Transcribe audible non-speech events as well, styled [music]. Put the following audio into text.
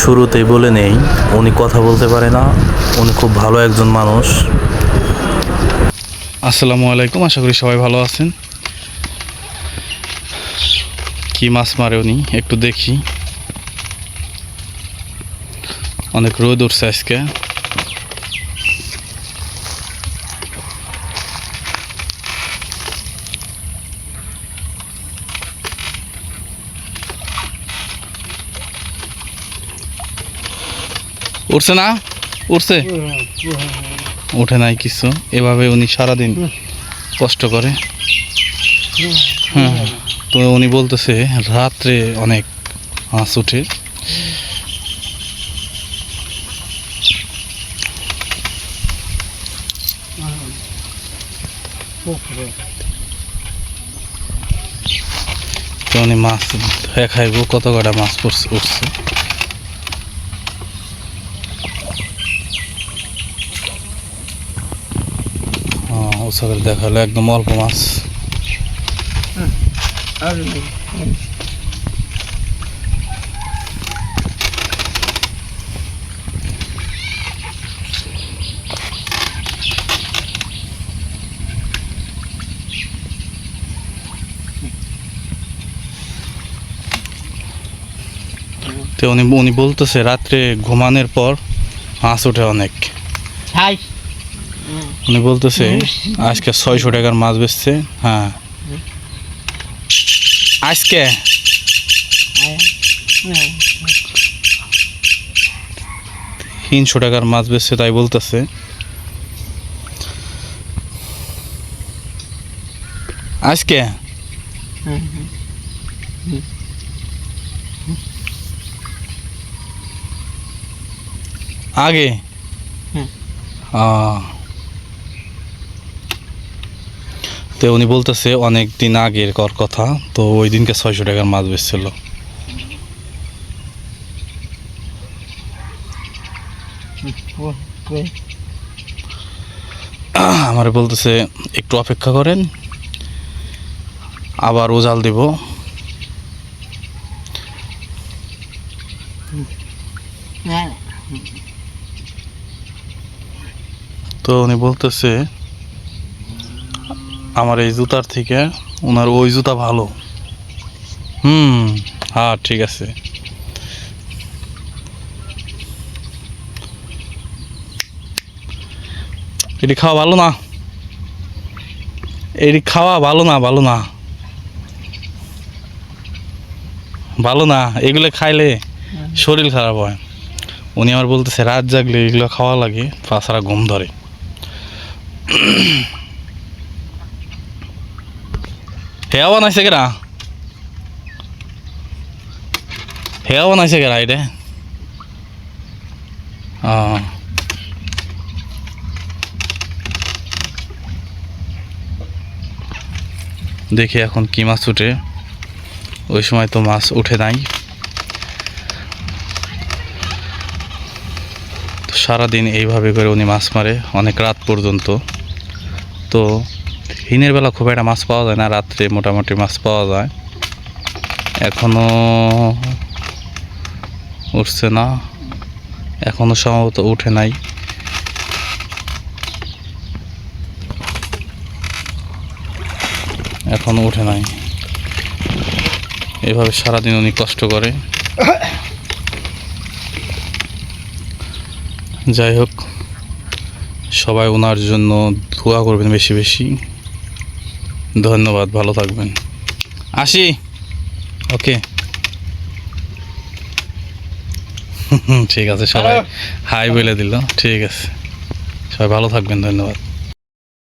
শুরুতেই বলে নেই, উনি কথা বলতে পারে না, উনি খুব ভালো একজন মানুষ। আসসালামু আলাইকুম, আশা করি সবাই ভালো আছেন। কি মাছ মারে উনি? একটু দেখি। অনেক রোদ উঠছে আজকে। উঠছে না? উঠছে? উঠে নাই কিছু। এভাবে উনি সারাদিন কষ্ট করে। হ্যাঁ। তো উনি বলতেছে, রাত্রে অনেক হাঁস উঠে। তো উনি মাছ খাইব, কত কটা মাছ পড়ছে উঠছে? উৎসা করে দেখাল, একদম অল্প মাছ। উনি উনি বলতেছে, রাত্রে ঘুমানোর পর হাঁস ওঠে অনেক। ছাই উনি বলতেছে আজকে ছয়শো টাকার মাছ বেচছে। হ্যাঁ। আজকে? তিনশো টাকার মাছ বেচছে তাই বলতেছে। আজকে? আগে? হুম। তো উনি বলতেছে, অনেক দিন আগের কর কথা, তো ওই দিনকে ছয়শো টাকার মাছ বেচছিল। আমার বলতেছে, একটু অপেক্ষা করেন, আবার ওজাল দেব। তো উনি বলতেছে আমার এই জুতার থেকে ওনার ওই জুতা ভালো। হুম হ্যাঁ ঠিক আছে। এটি খাওয়া ভালো না? এটি খাওয়া ভালো না ভালো না? ভালো না? এগুলো খাইলে শরীর খারাপ হয়। উনি আমার বলতেছে, রাত জাগলে এগুলো খাওয়া লাগে, তাছাড়া ঘুম ধরে। হেয়া বানাইছে কেরা হেয়া বানাইছে কেরা এটা আহ দেখি এখন কি মাছ উঠে। ওই সময় তো মাছ উঠে নাই। সারাদিন এইভাবে করে উনি মাছ মারে, অনেক রাত পর্যন্ত। তো দিনের বেলা খুব একটা মাছ পাওয়া যায় না, রাত্রে মোটামুটি মাছ পাওয়া যায়। এখনও উঠছে না, এখনও সম্ভবত উঠে নাই। এখনও উঠে নাই। এভাবে সারাদিন উনি কষ্ট করে। যাই হোক, সবাই ওনার জন্য দোয়া করবেন বেশি বেশি। ধন্যবাদ ভালো থাকবেন। আসি। ওকে। [laughs] ঠিক আছে সবাই হাই বলে দিল। ঠিক আছে। সবাই ভালো থাকবেন ধন্যবাদ।